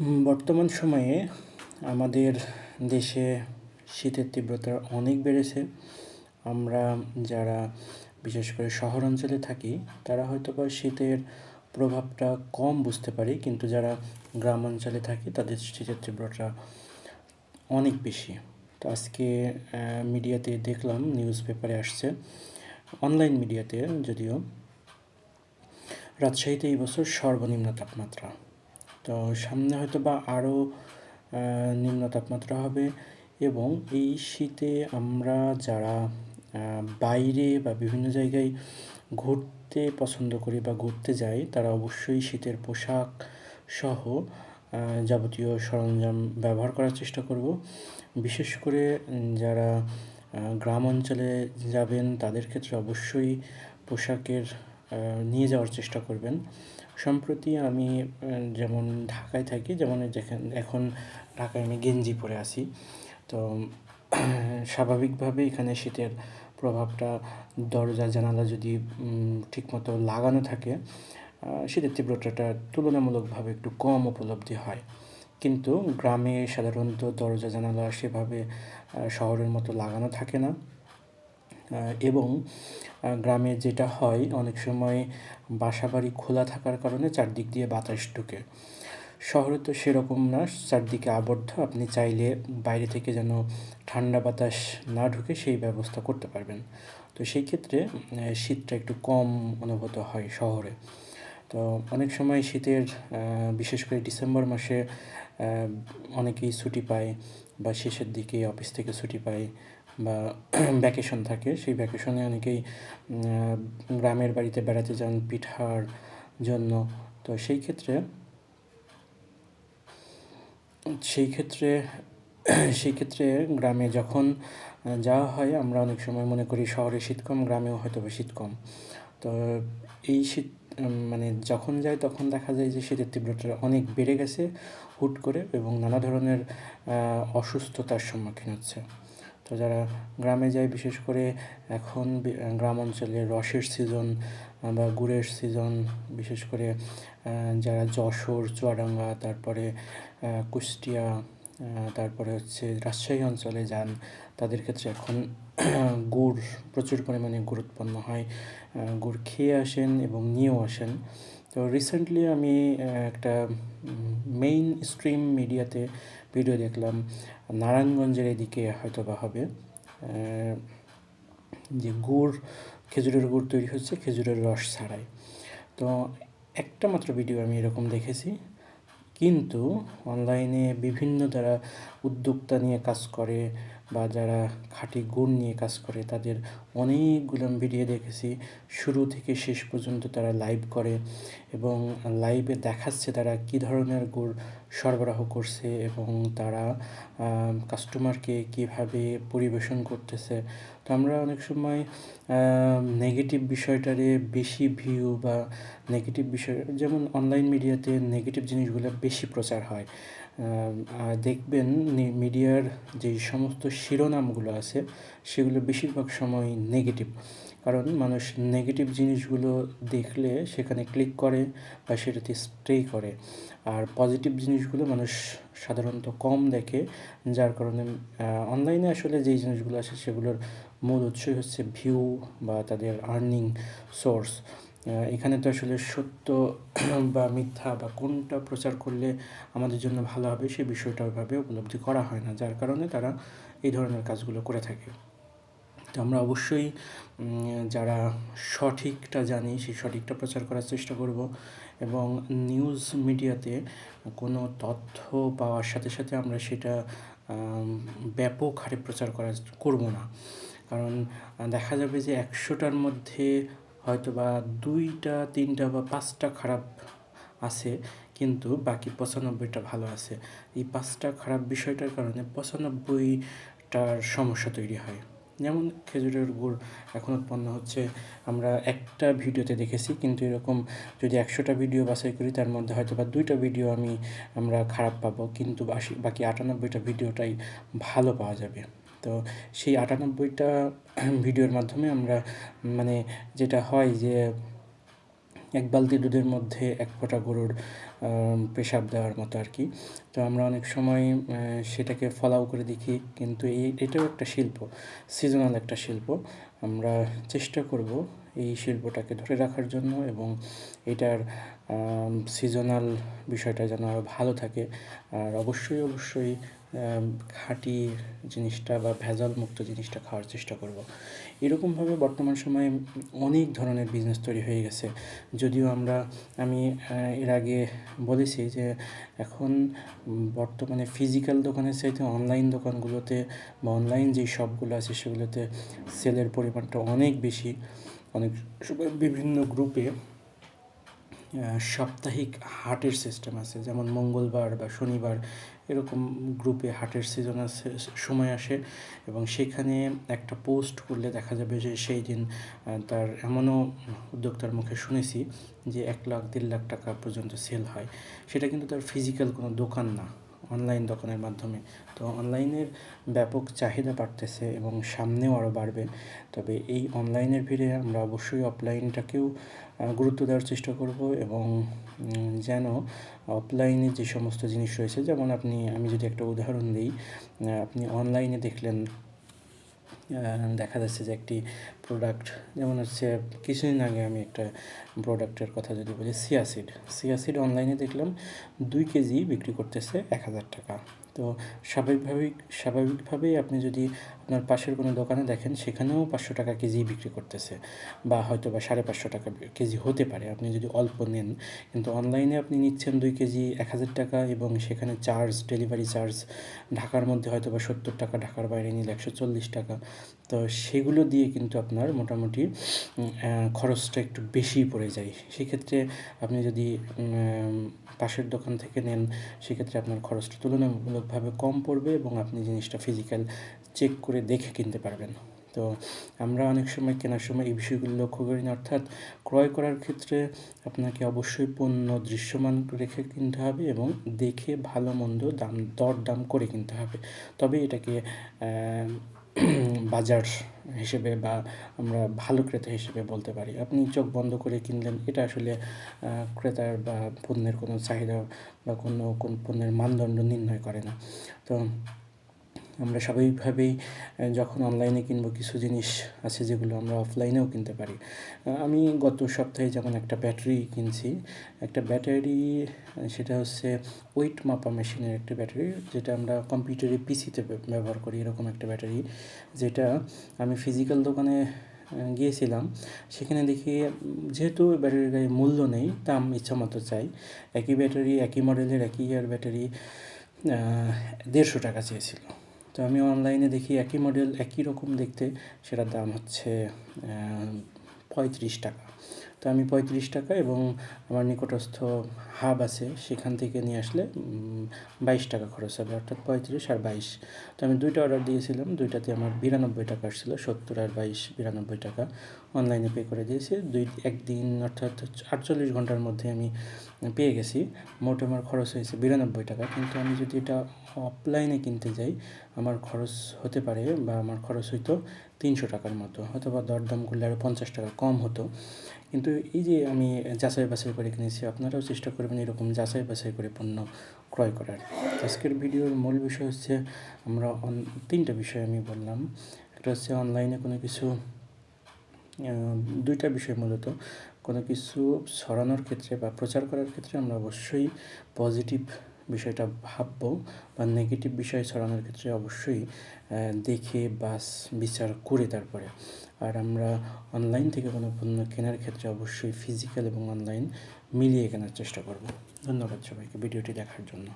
বর্তমান সময়ে আমাদের দেশে শীতের তীব্রতা অনেক বেড়েছে। আমরা যারা বিশেষ করে শহর অঞ্চলে থাকি, তারা হয়তো বা শীতের প্রভাবটা কম বুঝতে পারি, কিন্তু যারা গ্রাম অঞ্চলে থাকি, তাদের শীতের তীব্রতা অনেক বেশি। তো আজকে মিডিয়াতে দেখলাম, নিউজ পেপারে আসছে, অনলাইন মিডিয়াতে যদিও, রাজশাহীতে এই বছর সর্বনিম্ন তাপমাত্রা। তো সামনে হয়তো বা আরও নিম্ন তাপমাত্রা হবে এবং এই শীতে আমরা যারা বাইরে বা বিভিন্ন জায়গায় ঘুরতে পছন্দ করি বা ঘুরতে যাই, তারা অবশ্যই শীতের পোশাক সহ যাবতীয় সরঞ্জাম ব্যবহার করার চেষ্টা করব। বিশেষ করে যারা গ্রাম অঞ্চলে যাবেন, তাদের ক্ষেত্রে অবশ্যই পোশাকের নিয়ে যাওয়ার চেষ্টা করবেন। সম্প্রতি আমি যেমন ঢাকায় থাকি, যেমন যেখান, এখন ঢাকায় আমি গেঞ্জি পরে আছি। তো স্বাভাবিকভাবে এখানে শীতের প্রভাবটা দরজা, জানালা যদি ঠিকমতো লাগানো থাকে শীতের তীব্রতাটা তুলনামূলকভাবে একটু কম উপলব্ধি হয়। কিন্তু গ্রামে সাধারণত দরজা, জানালা সেভাবে শহরের মতো লাগানো থাকে না। এবং গ্রামে যেটা হয়, অনেক সময় বাসাবাড়ি খোলা থাকার কারণে চারদিক দিয়ে বাতাস ঢুকে। শহরে তো সেরকম না, চারদিকে আবদ্ধ। আপনি চাইলে বাইরে থেকে যেন ঠান্ডা বাতাস না ঢুকে সেই ব্যবস্থা করতে পারবেন। তো সেই ক্ষেত্রে শীতটা একটু কম অনুভূত হয় শহরে। তো অনেক সময় শীতের বিশেষ করে ডিসেম্বর মাসে অনেকেই ছুটি পায় বা শেষের দিকে অফিস থেকে ছুটি পায়। বা ভ্যাকেশন থাকে, সেই ভ্যাকেশনে অনেকেই গ্রামের বাড়িতে বেড়াতে যান পিঠার জন্য। তো সেই ক্ষেত্রে সেই ক্ষেত্রে সেই ক্ষেত্রে গ্রামে যখন যাওয়া হয়, আমরা অনেক সময় মনে করি শহরে শীত কম, গ্রামেও হয়তো বা শীত কম। তো এই শীত মানে যখন যায় তখন দেখা যায় যে শীতের তীব্রতা অনেক বেড়ে গেছে হুট করে এবং নানা ধরনের অসুস্থতার সম্মুখীন হচ্ছে। তো যারা গ্রামে যায়, বিশেষ করে এখন গ্রাম অঞ্চলে রসের সিজন বা গুড়ের সিজন বিশেষ করে যারা যশোর, চুয়াডাঙ্গা, তারপরে কুষ্টিয়া তারপরে হচ্ছে রাজশাহী অঞ্চলে যান, তাদের ক্ষেত্রে এখন গুড় প্রচুর পরিমাণে গুড় উৎপন্ন হয়। গুড় খেয়ে আসেন এবং নিয়েও আসেন। তো রিসেন্টলি আমি একটা মেইন স্ট্রিম মিডিয়াতে ভিডিও দেখলাম। নারায়ণগঞ্জের এদিকে হয়তো বা হবে যে গুড়, খেজুরের গুড় তৈরি হচ্ছে, খেজুরের রস ছাড়াই। তো একটা মাত্র ভিডিও আমি এরকম দেখেছি। কিন্তু অনলাইনে বিভিন্ন তারা উদ্যোক্তা নিয়ে কাজ করে বা যারা খাঁটি গুণ নিয়ে কাজ করে, তাদের অনেকগুলো ভিডিও দেখেছি। শুরু থেকে শেষ পর্যন্ত তারা লাইভ করে এবং লাইভে দেখাচ্ছে তারা কি ধরনের গুড় সরবরাহ করছে এবং তারা কাস্টমারকে কীভাবে পরিবেশন করতেছে। তো আমরা অনেক সময় নেগেটিভ বিষয়টারে বেশি ভিউ বা নেগেটিভ বিষয়, যেমন অনলাইন মিডিয়াতে নেগেটিভ জিনিসগুলো বেশি প্রচার হয়। দেখবেন মিডিয়ার যে সমস্ত শিরোনামগুলো আছে, সেগুলো বেশিরভাগ সময় নেগেটিভ কারণ মানুষ নেগেটিভ জিনিসগুলো দেখলে সেখানে ক্লিক করে বা সেটাতে স্প্রে করে। আর পজিটিভ জিনিসগুলো মানুষ সাধারণত কম দেখে, যার কারণে অনলাইনে আসলে যেই জিনিসগুলো আসে সেগুলোর মূল উৎসই হচ্ছে ভিউ বা তাদের আর্নিং সোর্স এখানে তো আসলে সত্য বা মিথ্যা বা কোনটা প্রচার করলে আমাদের জন্য ভালো হবে সেই বিষয়টা ওইভাবে উপলব্ধি করা হয় না, যার কারণে তারা এই ধরনের কাজগুলো করে থাকে। তো আমরা অবশ্যই যারা সঠিকটা জানি, সেই সঠিকটা প্রচার করার চেষ্টা করব এবং নিউজ মিডিয়াতে কোনো তথ্য পাওয়ার সাথে সাথে আমরা সেটা ব্যাপক হারে প্রচার করা করব না। কারণ দেখা যাবে যে একশোটার মধ্যে হয়তো বা দুইটা, তিনটা বা পাঁচটা খারাপ আছে, কিন্তু বাকি পঁচানব্বইটা ভালো আছে। এই পাঁচটা খারাপ বিষয়টার কারণে পঁচানব্বইটার সমস্যা তৈরি হয়। যেমন খেজুরের গুড় এখন উৎপন্ন হচ্ছে, আমরা একটা ভিডিওতে দেখেছি, কিন্তু এরকম যদি একশোটা ভিডিও বাছাই করি, তার মধ্যে হয়তো বা দুইটা ভিডিও আমি, আমরা খারাপ পাবো, কিন্তু বাকি আটানব্বইটা ভিডিওটাই ভালো পাওয়া যাবে। তো সেই আটানব্বইটা ভিডিওর মাধ্যমে আমরা মানে যেটা হয় যে এক বালতি দুধের মধ্যে এক ফোঁটা গরুর পেশাব দেওয়ার মতো আর কি। তো আমরা অনেক সময় সেটাকে ফলাও করে দেখি, কিন্তু এই এটাও একটা শিল্প সিজনাল একটা শিল্প। আমরা চেষ্টা করব এই শিল্পটাকে ধরে রাখার জন্য এবং এটার সিজনাল বিষয়টা যেন আরও ভালো থাকে। আর অবশ্যই অবশ্যই খাঁটি জিনিসটা বা ভেজাল মুক্ত জিনিসটা খাওয়ার চেষ্টা করব। এরকমভাবে বর্তমান সময়ে অনেক ধরনের বিজনেস তৈরি হয়ে গেছে। যদিও আমরা, আমি এর আগে বলেছি যে এখন বর্তমানে ফিজিক্যাল দোকানের চাইতে অনলাইন দোকানগুলোতে বা অনলাইন যেই শপগুলো আছে সেগুলোতে সেলের পরিমাণটা অনেক বেশি। অনেক সময় বিভিন্ন গ্রুপে সাপ্তাহিক হাটের সিস্টেম আছে। যেমন মঙ্গলবার বা শনিবার এরকম গ্রুপে হাটের সিজন আছে, সময় আসে এবং সেখানে একটা পোস্ট করলে দেখা যাবে যে সেই দিন তার এমনও উদ্যোক্তার মুখে শুনেছি যে এক লাখ, দেড় লাখ টাকা পর্যন্ত সেল হয়। সেটা কিন্তু তার ফিজিক্যাল কোনো দোকান না। অনলাইন দোকানের মাধ্যমে। তো অনলাইনের ব্যাপক চাহিদা বাড়তেছে এবং সামনেও আরও বাড়বে। তবে এই অনলাইনের ভিড়ে আমরা অবশ্যই অফলাইনটাকেও গুরুত্ব দেওয়ার চেষ্টা করব এবং যেন অফলাইনে যে সমস্ত জিনিস রয়েছে, যেমন আপনি, আমি যদি একটা উদাহরণ দিই আপনি অনলাইনে দেখলেন দেখা যাচ্ছে যে একটি প্রোডাক্ট যেমন হচ্ছে কিছুদিন আগে আমি একটা প্রোডাক্টের কথা যদি বলি সিয়াসিড সিয়াসিড অনলাইনে দেখলাম দুই কেজি বিক্রি করতেছে এক হাজার টাকা। তো স্বাভাবিকভাবেই স্বাভাবিকভাবেই আপনি যদি আপনার পাশের কোনো দোকানে দেখেন, সেখানেও পাঁচশো টাকা কেজি বিক্রি করতেছে বা হয়তো বা সাড়ে পাঁচশো টাকা কেজি হতে পারে। আপনি যদি অল্প নেন, কিন্তু অনলাইনে আপনি নিচ্ছেন দুই কেজি এক হাজার টাকা এবং সেখানে চার্জ ডেলিভারি চার্জ ঢাকার মধ্যে হয়তো বা সত্তর টাকা, ঢাকার বাইরে নিলে একশো চল্লিশ টাকা। তো সেগুলো দিয়ে কিন্তু আপনার মোটামুটি খরচটা একটু বেশিই পড়ে যায়। সেক্ষেত্রে আপনি যদি পাশের দোকান থেকে নেন, সেক্ষেত্রে আপনার খরচটা তুলনামূলকভাবে কম পড়বে এবং আপনি জিনিসটা ফিজিক্যাল চেক করে দেখে কিনতে পারবেন। তো আমরা অনেক সময় কেনার সময় এই বিষয়গুলো লক্ষ্য করি না, অর্থাৎ ক্রয় করার ক্ষেত্রে আপনাকে অবশ্যই পণ্য দৃশ্যমান রেখে কিনতে হবে এবং দেখে ভালো মন্দ দাম দর দাম করে কিনতে হবে। তবে এটাকে বাজার হিসেবে বা আমরা ভালো ক্রেতা হিসেবে বলতে পারি। আপনি চোখ বন্ধ করে কিনলেন, এটা আসলে ক্রেতার বা পণ্যের কোনো চাহিদা বা কোনো, কোন পণ্যের মানদণ্ড নির্ণয় করে না। তো আমরা স্বাভাবিকভাবেই যখন অনলাইনে কিনবো কিছু জিনিস আছে যেগুলো আমরা অফলাইনেও কিনতে পারি। আমি গত সপ্তাহে যেমন একটা ব্যাটারি কিনছি, একটা ব্যাটারি সেটা হচ্ছে ওয়েট মাপা মেশিনের একটা ব্যাটারি যেটা আমরা কম্পিউটারে পিসিতে ব্যবহার করি, এরকম একটা ব্যাটারি যেটা আমি ফিজিক্যাল দোকানে গিয়েছিলাম। সেখানে দেখি, যেহেতু ব্যাটারির গায়ে মূল্য নেই, দাম ইচ্ছা মতো চাই, একই ব্যাটারি একই মডেলের একই ইয়ার ব্যাটারি দেড়শো টাকা চেয়েছিল। তো আমি অনলাইনে দেখি একই মডেল একই রকম দেখতে সেটার দাম হচ্ছে পঁয়ত্রিশ টাকা। তো আমি পঁয়ত্রিশ টাকা এবং আমার নিকটস্থ হাব আছে, সেখান থেকে নিয়ে আসলে বাইশ টাকা খরচ হবে, অর্থাৎ পঁয়ত্রিশ আর বাইশ। তো আমি দুইটা অর্ডার দিয়েছিলাম, দুইটাতে আমার বিরানব্বই টাকা আসছিল, সত্তর আর বাইশ বিরানব্বই টাকা। অনলাইনে পে করে দিয়েছি, দুই, একদিন অর্থাৎ আটচল্লিশ ঘণ্টার মধ্যে আমি পেয়ে গেছি। মোট আমার খরচ হয়েছে বিরানব্বই টাকা, কিন্তু আমি যদি এটা অফলাইনে কিনতে যাই, আমার খরচ হতে পারে বা আমার খরচ হইতো তিনশো টাকার মতো, অথবা দরদাম করলে আরও পঞ্চাশ টাকা কম হতো। কিন্তু এই যে আমি যাচাই বাছাই করে কিনেছি, আপনারাও চেষ্টা করবেন এরকম যাচাই বাছাই করে পণ্য ক্রয় করার। আজকের ভিডিওর মূল বিষয় হচ্ছে, আমরা তিনটা বিষয় আমি বললাম। একটা হচ্ছে অনলাইনে কোনো কিছু দুইটা বিষয় মূলত। কোনো কিছু ছড়ানোর ক্ষেত্রে বা প্রচার করার ক্ষেত্রে আমরা অবশ্যই পজিটিভ বিষয়টা ভাববো বা নেগেটিভ বিষয় ছড়ানোর ক্ষেত্রে অবশ্যই দেখে বাস, বিচার করে তারপরে। আর আমরা অনলাইন থেকে কোনো পণ্য কেনার ক্ষেত্রে অবশ্যই ফিজিক্যাল এবং অনলাইন মিলিয়ে কেনার চেষ্টা করব। ধন্যবাদ সবাইকে ভিডিওটি দেখার জন্য।